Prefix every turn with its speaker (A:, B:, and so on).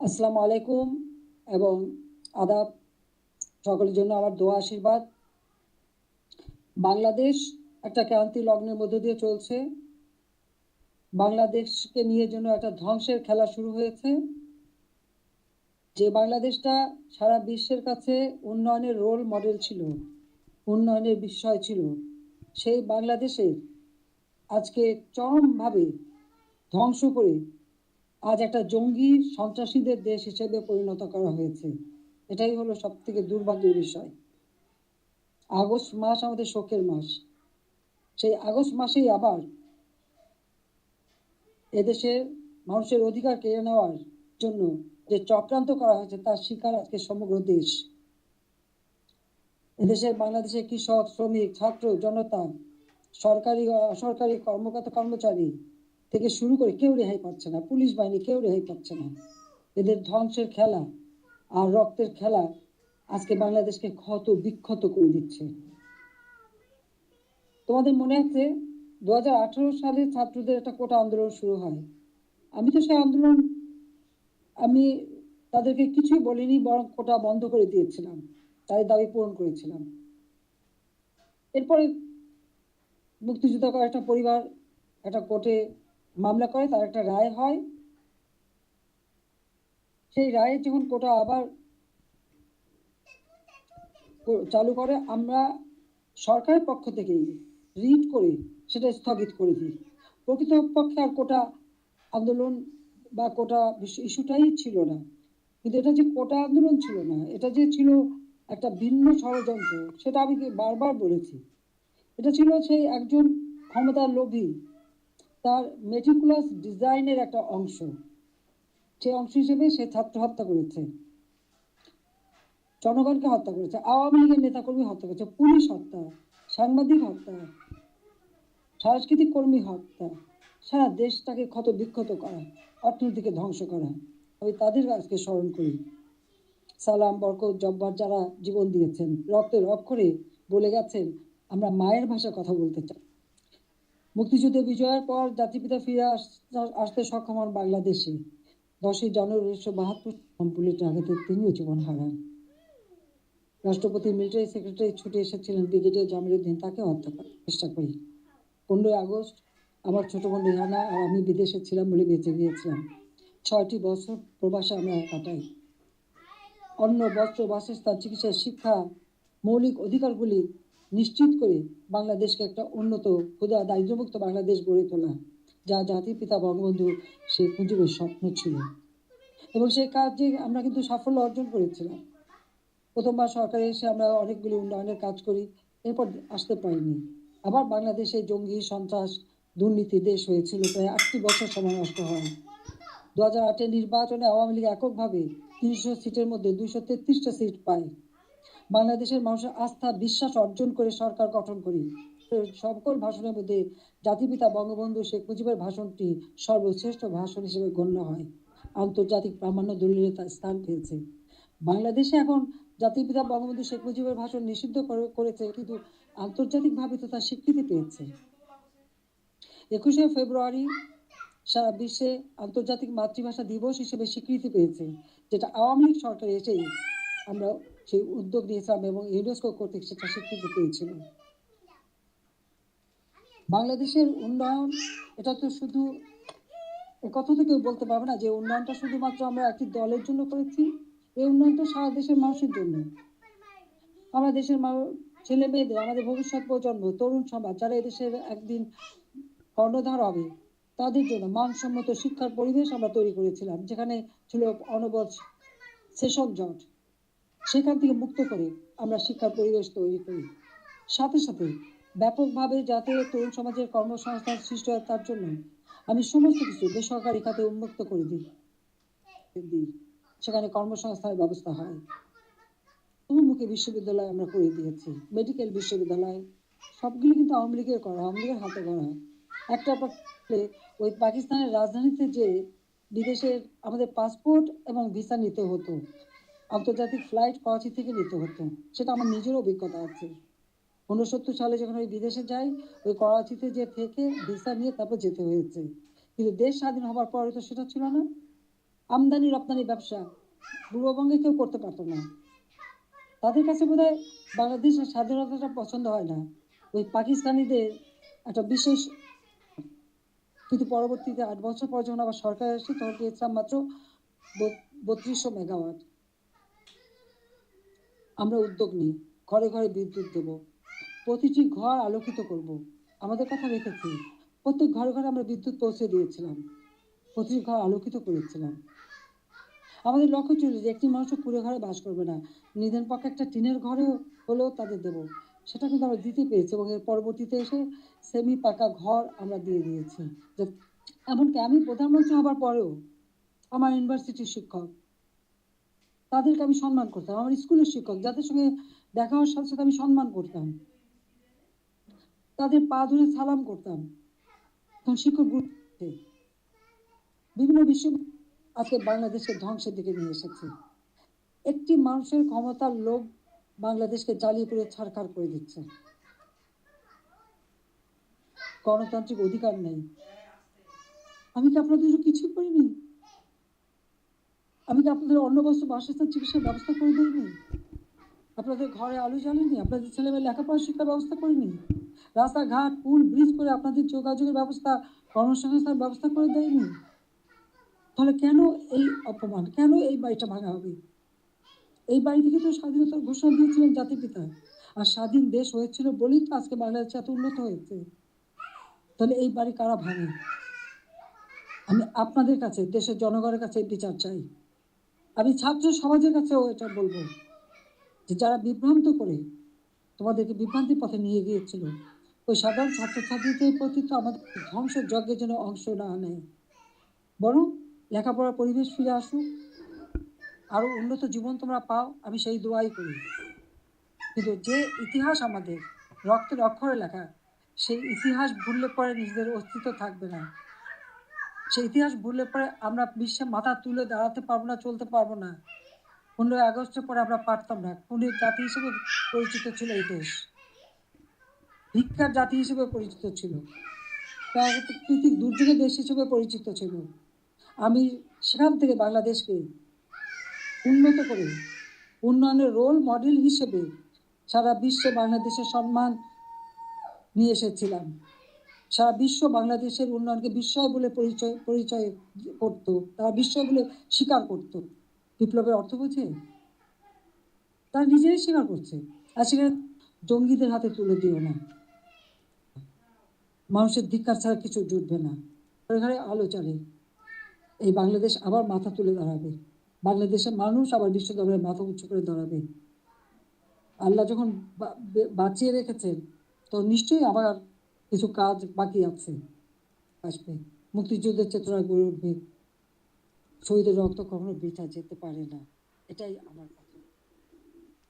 A: আসসালামু আলাইকুম এবং আদাব। সকলের জন্য আমার দোয়া, আশীর্বাদ। বাংলাদেশ একটা ক্রান্তি লগ্নের মধ্যে দিয়ে চলছে। বাংলাদেশকে নিয়ে জন্য একটা ধ্বংসের খেলা শুরু হয়েছে। যে বাংলাদেশটা সারা বিশ্বের কাছে উন্নয়নের রোল মডেল ছিল, উন্নয়নের বিষয় ছিল, সেই বাংলাদেশের আজকে চরমভাবে ধ্বংস করে আজ একটা জঙ্গি সন্ত্রাসীদের দেশ হিসেবে পরিণত করা হয়েছে। এটাই হলো সব থেকে দুর্ভাগ্যের বিষয়। আগস্ট মাস আমাদের শোকের মাস। সেই আগস্ট মাসেই আবার এদেশের মানুষের অধিকার কেড়ে নেওয়ার জন্য যে চক্রান্ত করা হয়েছে, তার শিকার আজকে সমগ্র দেশ। এদেশের বাংলাদেশের কৃষক, শ্রমিক, ছাত্র, জনতা, সরকারি অসরকারি কর্মকর্তা কর্মচারী থেকে শুরু করে কেউ রেহাই পাচ্ছে না। পুলিশ বাহিনী কেউ রেহাই পাচ্ছে না। এদের ধ্বংসের খেলা আর রক্তের খেলা আজকে বাংলাদেশকে ক্ষত, বিক্ষত করে দিচ্ছে। তোমাদের মনে আছে দু সালে ছাত্রদের একটা কোটা আন্দোলন শুরু হয়। আমি তো সেই আন্দোলন, আমি তাদেরকে কিছুই বলিনি, বরং কোটা বন্ধ করে দিয়েছিলাম। তাদের দাবি পূরণ করেছিলাম। এরপরে মুক্তিযোদ্ধা একটা পরিবার, একটা কোর্টে মামলা করে, তার একটা রায় হয়। সেই রায়ে যখন কোটা আবার চালু করে, আমরা সরকারের পক্ষ থেকেই রিট করে সেটা স্থগিত করে দিই। প্রকৃতপক্ষে আর কোটা আন্দোলন বা কোটা ইস্যুটাই ছিল না। কিন্তু এটা যে কোটা আন্দোলন ছিল না, এটা যে ছিল একটা ভিন্ন ষড়যন্ত্র, সেটা আমি বারবার বলেছি? এটা ছিল সেই একজন ক্ষমতার লোভী তার মেটিকুলাস ডিজাইনের একটা অংশ। সেই অংশ হিসেবে সে ছাত্র হত্যা করেছে। জনগণকে হত্যা করেছে, আওয়ামী লীগের নেতাকর্মী হত্যা করেছে, পুলিশ হত্যা, সাংবাদিক হত্যা, সাংস্কৃতিক কর্মী হত্যা, সারা দেশটাকে ক্ষত বিক্ষত করা, অর্থনীতিকে ধ্বংস করা। আমি তাদের আজকে স্মরণ করি। সালাম, বরকত, জব্বার যারা জীবন দিয়েছেন, রক্তের অক্ষরে বলে গেছেন, আমরা মায়ের ভাষা কথা বলতে চাই। মুক্তিযুদ্ধে বিজয়ের পর জাতিপিতা ফিরে আসতে সক্ষম হন বাংলাদেশে। দশই জানুয়ারি উনিশশো বাহাত্তর বুলেট আঘাতে তিনিও জীবন হারান। রাষ্ট্রপতি, মিলিটারি সেক্রেটারি ছুটে এসেছিলেন ব্রিগেডিয়ার জামিরুদ্দিন তাকে হত্যা করার চেষ্টা করি। পনেরোই আগস্ট, আমার ছোট বোন রেহানা আর আমি বিদেশে ছিলাম বলে বেঁচে গিয়েছিলাম। ছয়টি বছর প্রবাসে আমরা কাটাই। অন্য বস্ত্র, বাসস্থান, চিকিৎসা, শিক্ষা, মৌলিক অধিকারগুলি নিশ্চিত করে বাংলাদেশকে একটা উন্নত ক্ষুদা দারিদ্র্যমুক্ত বাংলাদেশ গড়ে তোলা, যা জাতির পিতা বঙ্গবন্ধু শেখ মুজিবের স্বপ্ন ছিল। এবং সেই কাজে আমরা কিন্তু সাফল্য অর্জন করেছিলাম। প্রথমবার সরকারে এসে আমরা অনেকগুলি উন্নয়নের কাজ করি, এরপর আসতে পারিনি। আবার বাংলাদেশে জঙ্গি, সন্ত্রাস, দুর্নীতি দেশ হয়েছিল, প্রায় আটটি বছর সময় নষ্ট হয়। দু হাজার আটের নির্বাচনে আওয়ামী লীগ এককভাবে তিনশো সিটের মধ্যে দুইশো তেত্রিশটা সিট পায়। বাংলাদেশের মানুষের আস্থা, বিশ্বাস অর্জন করে সরকার গঠন করি। সকল ভাষণের মধ্যে জাতিপিতা বঙ্গবন্ধু শেখ মুজিবের ভাষণটি সর্বশ্রেষ্ঠ ভাষণ হিসেবে গণ্য হয়। আন্তর্জাতিক প্রামাণ্য দলিলে তার স্থান পেয়েছে। বাংলাদেশে এখন জাতিপিতা বঙ্গবন্ধু শেখ মুজিবের ভাষণ নিষিদ্ধ করেছে কিন্তু আন্তর্জাতিকভাবে তো তার স্বীকৃতি পেয়েছে। একুশে ফেব্রুয়ারি সারা বিশ্বে আন্তর্জাতিক মাতৃভাষা দিবস হিসেবে স্বীকৃতি পেয়েছে, যেটা আওয়ামী লীগ সরকার এসেই আমরা সেই উদ্যোগ নিয়েছিলাম এবং ইউনেস্কো কর্তৃক সেটা স্বীকৃতি পেয়েছিল বাংলাদেশের উন্নয়ন, এটা তো শুধু কথা তো কেউ বলতে পারবে না যে উন্নয়নটা শুধুমাত্র আমরা একটি দলের জন্য করেছি, এই উন্নয়নটা সারা দেশের মানুষের জন্য। আমরা দেশের ছেলে মেয়েদের আমাদের ভবিষ্যৎ প্রজন্ম, তরুণ সমাজ, যারা এদেশের একদিন কর্ণধার হবে, তাদের জন্য মানসম্মত শিক্ষার পরিবেশ আমরা তৈরি করেছিলাম, যেখানে ছিল অনবজ সেশন জট। সেখান থেকে মুক্ত করে আমরা শিক্ষার পরিবেশ তৈরি করি। সাথে সাথে ব্যাপকভাবে যাতে তরুণ সমাজের কর্মসংস্থান সৃষ্টি হয় তার জন্য আমি সমস্ত কিছু বেসরকারি খাতে উন্মুক্ত করে দিই। সেখানে কর্মসংস্থানের ব্যবস্থা হয়। বহুমুখী বিশ্ববিদ্যালয় আমরা করে দিয়েছি, মেডিকেল বিশ্ববিদ্যালয়, সবগুলো কিন্তু আওয়ামী লীগের করা, আওয়ামী লীগের হাতে করা। একটা ওই পাকিস্তানের রাজধানীতে যে বিদেশের আমাদের পাসপোর্ট এবং ভিসা নিতে হতো আন্তর্জাতিক ফ্লাইট করাচি থেকে নিতে হতো। সেটা আমার নিজের অভিজ্ঞতা আছে। উনসত্তর সালে যখন ওই বিদেশে যাই, ওই করাচিতে যে থেকে ভিসা নিয়ে তারপর যেতে হয়েছে। কিন্তু দেশ স্বাধীন হবার পরে তো সেটা ছিল না। আমদানি রপ্তানি ব্যবসা পূর্ববঙ্গে কেউ করতে পারতো না। তাদের কাছে বোধ হয় বাংলাদেশের স্বাধীনতাটা পছন্দ হয় না। ওই পাকিস্তানিদের একটা বিশেষ কিন্তু পরবর্তীতে আট বছর পর যখন আবার সরকার আসে তখন পেয়েছিলাম মাত্র বত্রিশশো মেগাওয়াট আমরা উদ্যোগ নিই, ঘরে ঘরে বিদ্যুৎ দেব, প্রতিটি ঘর আলোকিত করব। আমাদের কথা রেখেছি, প্রত্যেক ঘরে ঘরে আমরা বিদ্যুৎ পৌঁছে দিয়েছিলাম, প্রতিটি ঘর আলোকিত করেছিলাম। আমাদের লক্ষ্য ছিল যে একটি মানুষও কুড়ে ঘরে বাস করবে না, নিধন পক্ষে একটা টিনের ঘরেও হলেও তাদের দেব। সেটা কিন্তু আমরা দিতে পেরেছি এবং এর পরবর্তীতে এসে সেমি পাকা ঘর আমরা দিয়ে দিয়েছি। এমনকি আমি প্রধানমন্ত্রী হবার পরেও আমার ইউনিভার্সিটির শিক্ষক তাদেরকে আমি সম্মান করতাম। আমার স্কুলের শিক্ষক, যাদের সঙ্গে দেখা হওয়ার সাথে সাথে আমি সম্মান করতাম। তাদের পা ধরে সালাম করতাম। তখন শিক্ষক বিভিন্ন বিশ্ব আজকে বাংলাদেশের ধ্বংসের দিকে নিয়ে এসেছে। একটি মানুষের ক্ষমতার লোভ বাংলাদেশকে জ্বালিয়ে পুড়ে ছাড়খাড় করে দিচ্ছে। গণতান্ত্রিক অধিকার নেই। আমি কি আপনাদের কিছু করিনি? আমি কি আপনাদের অন্য বস্ত্র বাসস্থান চিকিৎসার ব্যবস্থা করে দিইনি? আপনাদের ঘরে আলো জ্বালিনি? আপনাদের ছেলেমেয়ে লেখাপড়া শিক্ষার ব্যবস্থা করিনি? রাস্তাঘাট, পুল, ব্রিজ করে আপনাদের যোগাযোগের ব্যবস্থা কর্মসংস্থান ব্যবস্থা করে দেয়নি তাহলে কেন এই অপমান? কেন এই বাড়িটা ভাঙা হবে? এই বাড়ি থেকে তো স্বাধীনতার ঘোষণা দিয়েছিলেন জাতির পিতা। আর স্বাধীন দেশ হয়েছিল বলেই তো আজকে বাংলাদেশ এত উন্নত হয়েছে। তাহলে এই বাড়ি কারা ভাঙে? আমি আপনাদের কাছে, দেশের জনগণের কাছে বিচার চাই। আমি ছাত্র সমাজের কাছেও এটা বলব যে যারা বিভ্রান্ত করে তোমাদেরকে বিভ্রান্তির পথে নিয়ে গিয়েছিল, ওই সাধারণ ছাত্রছাত্রীদের প্রতি তো আমাদের ধ্বংস যজ্ঞের জন্য অংশ না নেয়। বরং লেখাপড়ার পরিবেশ ফিরে আসুক আরও উন্নত জীবন তোমরা পাও, আমি সেই দোয়াই করি। কিন্তু যে ইতিহাস আমাদের রক্তের অক্ষরে লেখা, সেই ইতিহাস ভুললে পরে নিজেদের অস্তিত্ব থাকবে না। সেই ইতিহাস ভুললে পরে আমরা বিশ্বে মাথা তুলে দাঁড়াতে পারব না, চলতে পারব না। পনেরোই আগস্টের পরে আমরা পারতাম না। খুনের জাতি হিসেবে পরিচিত ছিল এই দেশ। ভিক্ষার জাতি হিসেবে পরিচিত ছিল। প্রাকৃতিক দুর্যোগের দেশ হিসেবে পরিচিত ছিল। আমি সেখান থেকে বাংলাদেশকে উন্নত করে উন্নয়নের রোল মডেল হিসেবে সারা বিশ্বে বাংলাদেশের সম্মান নিয়ে এসেছিলাম। সারা বিশ্ব বাংলাদেশের উন্নয়নকে বিস্ময় বলে পরিচয় পরিচয় করতো। তারা বিস্ময় বলে স্বীকার করত। বিপ্লবের অর্থ বোঝে? তারা নিজেরাই স্বীকার করছে। আর সেখানে জঙ্গিদের হাতে তুলে দিও না। মানুষের ধিক্কার ছাড়া কিছু জুটবে না। ঘরে আলো চলে। এই বাংলাদেশ আবার মাথা তুলে দাঁড়াবে। বাংলাদেশের মানুষ আবার বিশ্ব দরবারে মাথা উঁচু করে দাঁড়াবে। আল্লাহ যখন বাঁচিয়ে রেখেছেন, তো নিশ্চয়ই আবার কিছু কাজ বাকি আছে। আসবে। মুক্তিযুদ্ধের চেতনা গড়ে উঠবে শহীদের রক্ত কখনো বৃথা যেতে পারে না। এটাই আমার